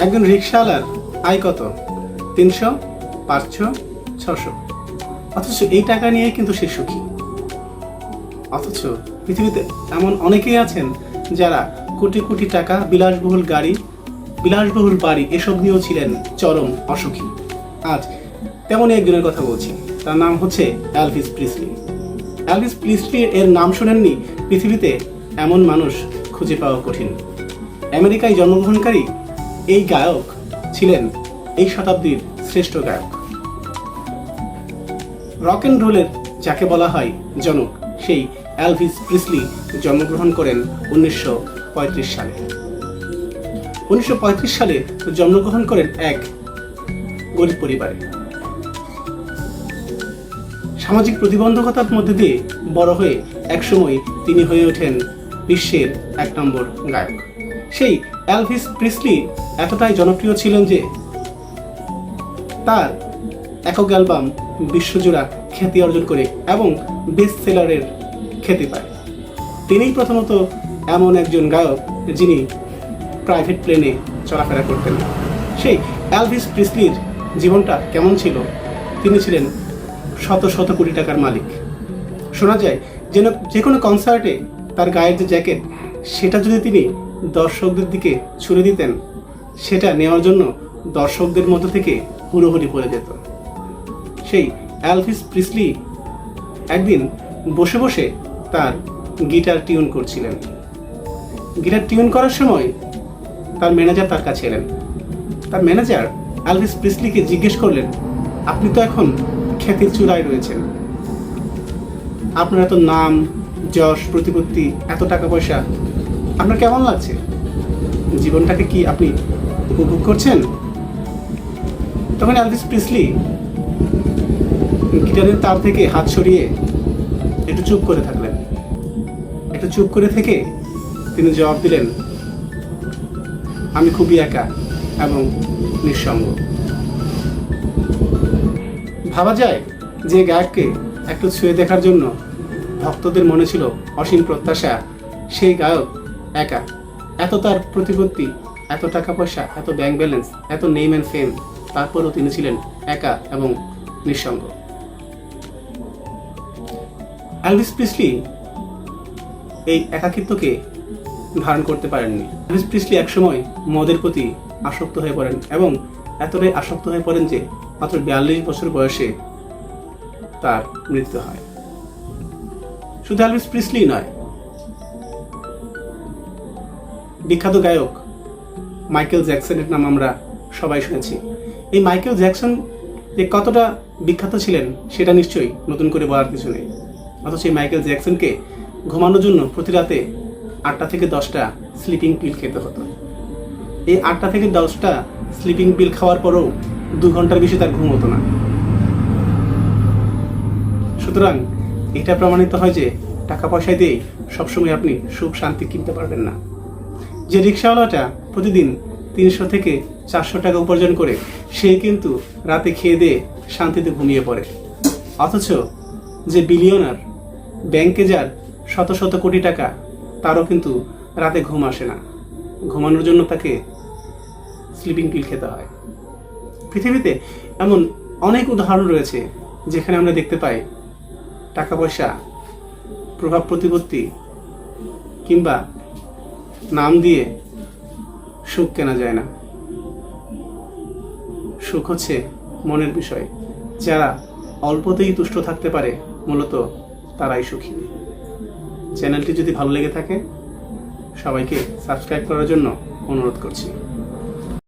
একজন রিক্সাওয়ালার আয় কত? তিনশো, পাঁচশো, ছশো। অথচ এই টাকা নিয়ে কিন্তু সে সুখী। অথচ পৃথিবীতে এমন অনেকেই আছেন যারা কোটি কোটি টাকা, বিলাসবহুল গাড়ি, বিলাসবহুল বাড়ি এসব নিয়েও ছিলেন চরম অসুখী। আজ তেমনই একজনের কথা বলছি। তার নাম হচ্ছে অ্যালভিস প্রিসলি। অ্যালভিস প্রিসলি এর নাম শোনেননি পৃথিবীতে এমন মানুষ খুঁজে পাওয়া কঠিন। আমেরিকায় জন্মগ্রহণকারী এই গায়ক ছিলেন এই শতাব্দীর শ্রেষ্ঠ গায়ক। রক অ্যান্ড রোলের যাকে বলা হয় জনক, সেই অ্যালভিস প্রিসলি জন্মগ্রহণ করেন উনিশশো সালে। উনিশশো পঁয়ত্রিশ সালে জন্মগ্রহণ করেন এক গরিব পরিবারে। সামাজিক প্রতিবন্ধকতার মধ্যে দিয়ে বড় হয়ে একসময় তিনি হয়ে ওঠেন বিশ্বের এক নম্বর গায়ক। সেই অ্যালভিস প্রিসলি এতটাই জনপ্রিয় ছিলেন যে তার একক অ্যালবাম বিশ্বজোড়া খ্যাতি অর্জন করে এবং বেস্ট সেলারের খ্যাতি পায়। তিনিই প্রথমত এমন একজন গায়ক যিনি প্রাইভেট প্লেনে চলাফেরা করতেন। সেই অ্যালভিস প্রিসলির জীবনটা কেমন ছিল? তিনি ছিলেন শত শত কোটি টাকার মালিক। শোনা যায়, যেন যে কোনো কনসার্টে তার গায়ের যে জ্যাকেট সেটা যদি তিনি দর্শকদের দিকে ছুড়ে দিতেন, সেটা নেওয়ার জন্য দর্শকদের মধ্য থেকে হুড়োহুড়ি পড়ে যেত। সেই অ্যালভিস প্রিসলি একদিন বসে বসে তার গিটার টিউন করছিলেন। গিটার টিউন করার সময় তার ম্যানেজার তার কাছে এলেন। তার ম্যানেজার অ্যালভিস প্রিসলিকে জিজ্ঞেস করলেন, আপনি তো এখন খ্যাতির চূড়ায় রয়েছেন। আপনার এত নাম, যশ, প্রতিপত্তি, এত টাকা পয়সা আপনার কেমন লাগছে? জীবনটাকে কি আপনি উপভোগ করছেন? তখন অ্যালভিস প্রিসলি গিটারের তার থেকে হাত সরিয়ে একটু চুপ করে থাকলেন। একটু চুপ করে থেকে তিনি জবাব দিলেন, আমি খুবই একা এবং নিঃসঙ্গ। ভাবা যায় যে গায়ককে একটু ছুঁয়ে দেখার জন্য ভক্তদের মনে ছিল অসীম প্রত্যাশা। সেই গায়ক একা। এত তার প্রতিপত্তি, এত টাকা পয়সা, এত ব্যাংক ব্যালেন্স এত নেম অ্যান্ড ফেম তারপরও তিনি ছিলেন একা এবং নিঃসঙ্গ। অ্যালভিস প্রিসলি এই একাকিত্বকে ধারণ করতে পারেননি। অ্যালভিস প্রিসলি একসময় মদের প্রতি আসক্ত হয়ে পড়েন এবং এতটাই আসক্ত হয়ে পড়েন যে মাত্র বিয়াল্লিশ বছর বয়সে তার মৃত্যু হয়। শুধু অ্যালভিস প্রিসলি নয় বিখ্যাত গায়ক মাইকেল জ্যাকসনের নাম আমরা সবাই শুনেছি। এই মাইকেল জ্যাকসন যে কতটা বিখ্যাত ছিলেন, সেটা নিশ্চয়ই নতুন করে বলার কিছু নেই। অথচ এই মাইকেল জ্যাকসনকে ঘুমানোর জন্য প্রতি রাতে আটটা থেকে দশটা স্লিপিং পিল খেতে হতো। এই আটটা থেকে দশটা স্লিপিং পিল খাওয়ার পরেও দু ঘণ্টার বেশি তার ঘুম হতো না। সুতরাং এটা প্রমাণিত হয় যে টাকা পয়সা দিয়েই সবসময় আপনি সুখ শান্তি কিনতে পারবেন না। যে রিক্সাওয়ালাটা প্রতিদিন তিনশো থেকে চারশো টাকা উপার্জন করে, সে কিন্তু রাতে খেয়ে দিয়ে শান্তিতে ঘুমিয়ে পড়ে। অথচ যে বিলিয়নার ব্যাংকে যার শত শত কোটি টাকা, তারও কিন্তু রাতে ঘুম আসে না। ঘুমানোর জন্য তাকে স্লিপিং পিল খেতে হয়। পৃথিবীতে এমন অনেক উদাহরণ রয়েছে, যেখানে আমরা দেখতে পাই টাকা পয়সা, প্রভাব প্রতিপত্তি কিংবা নাম দিয়ে সুখ কেনা যায় না। সুখ হচ্ছে মনের বিষয়। যারা অল্পতেই তুষ্ট থাকতে পারে, মূলত তারাই সুখী। চ্যানেলটি যদি ভালো লেগে থাকে, সবাইকে সাবস্ক্রাইব করার জন্য অনুরোধ করছি।